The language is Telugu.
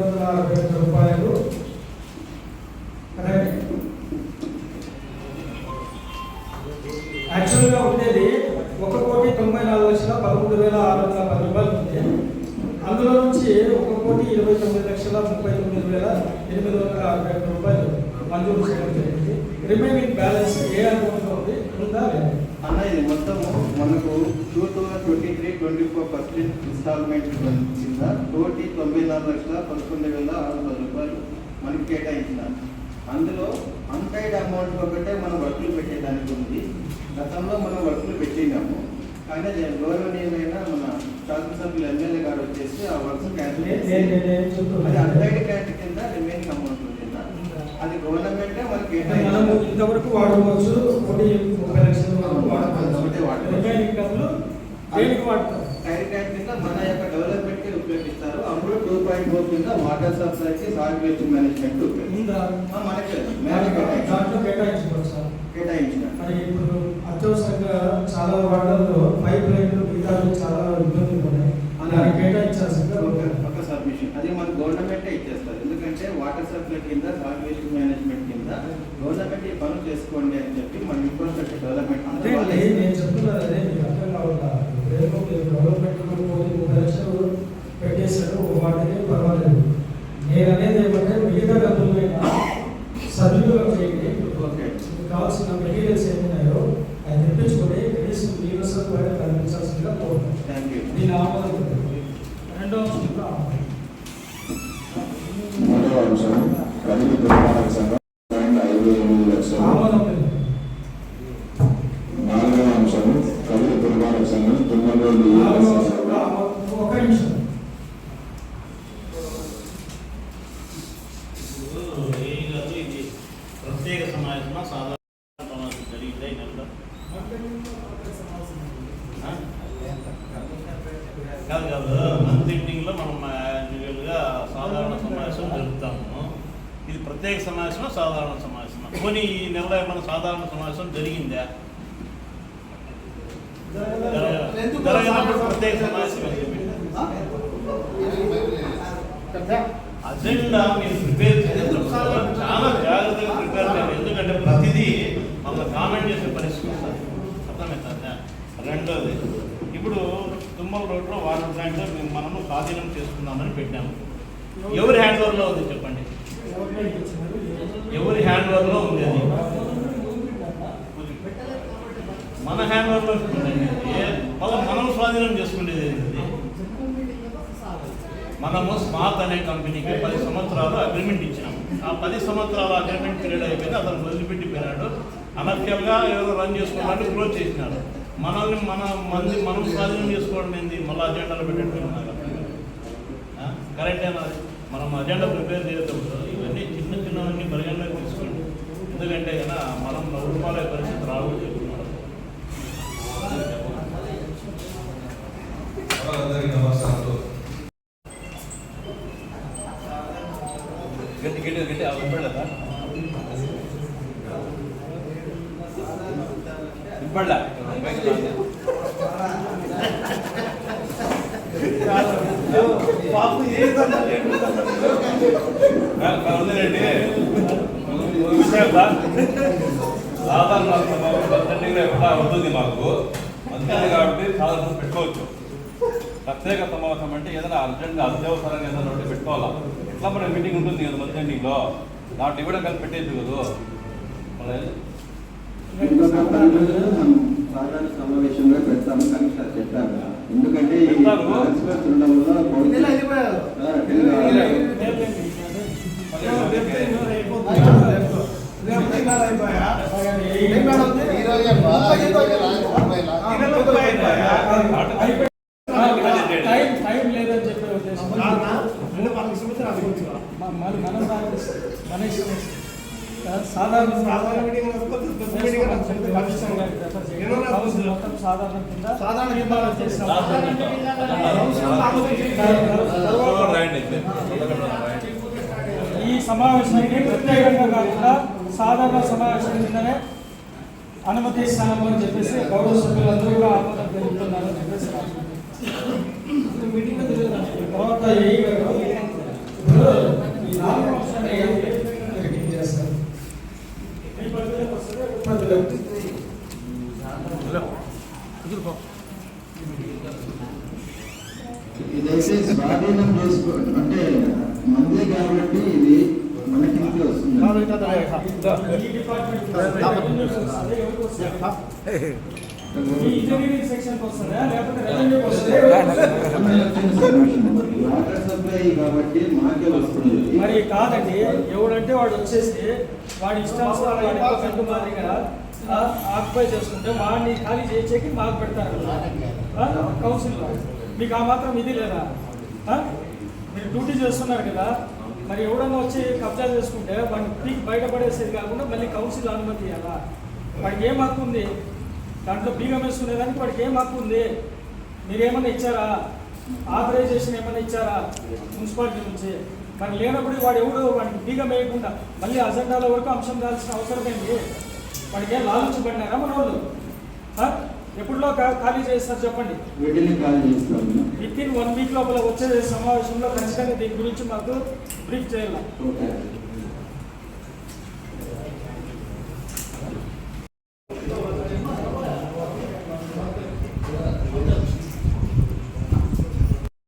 వందల అరవై ఒక్క రూపాయలు. యాక్చువల్గా ఉండేది ఒక కోటి తొంభై నాలుగు లక్షల పదమూడు వేల ఆరు వందల పది రూపాయలు ఉంది. అందులో నుంచి ఒక కోటి ఇరవై తొమ్మిది లక్షల ముప్పై తొమ్మిది వేల ఎనిమిది వందల అరవై ఒక్క రూపాయలు మంజూరు చేయడం జరిగింది. రిమైనింగ్ బ్యాలెన్స్ ఏ అకౌంట్లో ఉంది ఉందా లేదా? అన్న ఇది మొత్తం మనకు two thousand twenty three twenty four first instalment కింద కోటి తొంభై నాలుగు లక్షల పదకొండు వేల ఆరు వందల రూపాయలు మనకి కేటాయించిన. అందులో అన్పైడ్ అమౌంట్ ఒకటే మనం వర్కులు పెట్టేదానికి ఉంది. గతంలో మనం వర్కులు పెట్టినాము. కానీ గౌరవనీయమైన మన శాసనసభ్యులు ఎమ్మెల్యే గారు వచ్చేసి ఆ వర్క్స్ క్యాన్సిల్ చేసి అది. అన్పైడ్ క్యాట్ కింద రిమైనింగ్ అమౌంట్ అది గవర్నమెంటే మనకి ఇంతవరకు వాడుకోవచ్చు కోటి ముప్పై లక్షల వరకు వాడుకోవచ్చు. దేనికి వాడతాం? ట్యాంక్ కింద మన యొక్క డెవలప్మెంట్కి ఉపయోగిస్తారు. అందులో టూ పాయింట్ ఫోర్ కింద వాటర్ సప్లైకి సాయిల్ వేస్ట్ మేనేజ్మెంట్ మనకి దాంట్లో కేటాయించుకోవచ్చు సార్. కేటాయించిన మరి ఇప్పుడు అత్యవసరంగా చాలా వార్డుల్లో పైప్ లైన్లు మిగతాలు చాలా ఇబ్బందులు ఉన్నాయి దాన్ని కేటాయించాల్సిందిగా ఒక ఒక ఒక సబ్మిషన్ అది మన గవర్నమెంటే ఇచ్చేస్తారు సప్లై కింద సాయిల్ వేస్ట్ మేనేజ్మెంట్ కింద గవర్నమెంట్ ఈ పనులు చేసుకోండి అని చెప్పి మన ఇన్ఫ్రాస్ట్రక్చర్ డెవలప్మెంట్ అంటే నేను అదే మీకు అర్థం కావాలా డెవలప్మెంట్ లక్షలు పెట్టేశారు వాటికి పర్వాలేదు. నేను అనేది ఏమంటే మిగతా డబ్బులు సద్వినియోగం చేయండి. ఓకే. మీకు కావాల్సిన మెటీరియల్స్ ఏమున్నాయో అది తెప్పించుకొని కనీసం నీళ్ళ సదుపాయం కల్పించాల్సిందిగా కోరుతున్నాను థ్యాంక్ యూ దీని ఆమోదం. రెండో ప్రత్యేక సమావేశమా? సాధారణ సమావేశం జరిగితే ఈ నెలలో? కాదు కాదు. మంత్ ఎండింగ్లో మనం యాన్యువల్గా సాధారణ సమావేశం జరుపుతాము. ఇది ప్రత్యేక సమావేశమా? సాధారణ సమావేశమా? పోనీ ఈ నెలలో ఏమైనా సాధారణ సమావేశం జరిగిందా? జరగనప్పుడు ప్రత్యేక సమావేశం? అజెండా మీరు ప్రిపేర్ చాలా ప్రిపేర్ చేయాలి ఎందుకంటే ప్రతిదీ మమ్మల్ని కామెంట్ చేసే పరిస్థితి వస్తుంది అర్థమవుతుందా రెండోది ఇప్పుడు తుమ్మల రోడ్లో వాటర్ ప్లాంట్లో మేము మనము స్వాధీనం చేసుకుందామని పెట్టాము. ఎవరి హ్యాండ్ ఓవర్లో ఉంది చెప్పండి? ఎవరి హ్యాండ్ ఓవర్లో ఉంది అది? మన హ్యాండ్ ఓవర్లో మళ్ళీ మనం స్వాధీనం చేసుకునేది ఏంటి మనము స్మార్ట్ అనే కంపెనీకి పది సంవత్సరాలు అగ్రిమెంట్ ఇచ్చినాము. ఆ పది సంవత్సరాల అగ్రిమెంట్ పీరియడ్ అయిపోయింది అతను వదిలిపెట్టి పోయినాడు. అనఫియల్గా ఎవరో రన్ చేసుకున్నట్టు క్లోజ్ చేసినారు. మనల్ని మన మంది మనం స్వాధీనం చేసుకోవడం ఏంది? మళ్ళీ అజెండాలో పెట్టేట్టున్నారు కరెక్టేనా అది? మనం అజెండా ప్రిపేర్ చేసేటప్పుడు ఇవన్నీ చిన్న చిన్నవన్నీ పరిగణలోకి తీసుకోండి. ఎందుకంటే కదా మనం రూపాయల పరిస్థితి రావు చెప్తున్నారు. గట్టి గట్టి గట్టి అవ్వలేదా వినపడలా సాధారణ అవుతుంది మాకు అందుకని కాబట్టి సాధారణ పెట్టుకోవచ్చు ప్రత్యేక సమావేశం అంటే ఏదైనా అర్జెంట్గా అత్యవసరంగా ఏదైనా ఉంటే పెట్టుకోవాలా ఎట్లా మన మీటింగ్ ఉంటుంది కదా మధ్య మీటింగ్లో దాంట్లో ఇవ్వడం కలిపి పెట్టేది కదా మళ్ళీ సాధారణ సమావేశంగా పెడతాము కమిషనర్ చెప్పారు ఎందుకంటే ఈ పెడతారు. కాన్స్టిట్యూన్స్ ఉండడం వల్ల బౌద్ధ- ఆ, తెలంగాణ- టైం టైం లేదని చెప్పే ఉద్దేశం మ- మన- మనం దానికి మన ఇష్టం. సాధారణ కమిషనర్ గారికి రెఫర్ చేయండి. కౌన్సిల్ మొత్తం సాధారణ కింద సాధారణ కింద తీర్మానం చేస్తాం. రాయండి అయితే. ఈ సమావేశానికి ప్రత్యేకంగా కాకుండా సాధారణ సమావేశం కిందనే అనుమతి ఇస్తాము అని చెప్పేసి గౌరవ సభ్యులందరూ కూడా ఆమోదం తెలుపుతున్నారు అని చెప్పేసి. తర్వాత చేసే స్వాధీనం చేసుకో అంటే మంది కాబట్టి ఇది మనకి కాబట్టి మరి కాదండి ఎవడంటే వాడు వచ్చేసి వాడి ఇష్టాలు ఆక్యుపై చేసుకుంటే వాడిని ఖాళీ చేసేకి మాకు పెడతారు కౌన్సిల్. మీకు ఆ మాత్రం ఇది లేదా? మీరు డ్యూటీ చేస్తున్నారు కదా మరి ఎవడన్నా వచ్చి కబ్జా చేసుకుంటే వాడిని పీక్ బయటపడేసేది కాకుండా మళ్ళీ కౌన్సిల్ అనుమతి ఇవ్వాలా? వాడికి ఏం హక్కు ఉంది? దాంట్లో బీగం వేసుకునేదానికి వాడికి ఏం హక్కు ఉంది? మీరేమన్నా ఇచ్చారా? ఆథరైజేషన్ ఏమైనా ఇచ్చారా మున్సిపాలిటీ నుంచి? మరి లేనప్పుడు వాడు ఎవడు? వాడికి బీగం వేయకుండా మళ్ళీ అజెండాల వరకు అంశం దాల్సిన అవసరం ఏంటి? వాడికి ఏం లాలించబడినారా మన వాళ్ళు ఎప్పుడులో ఖాళీ చేస్తారు చెప్పండి? వీటిని చేస్తాము విత్ ఇన్ వన్ వీక్ లోపల వచ్చే సమావేశంలో ఖచ్చితంగా దీని గురించి మాకు బ్రీఫ్ చేయాలి.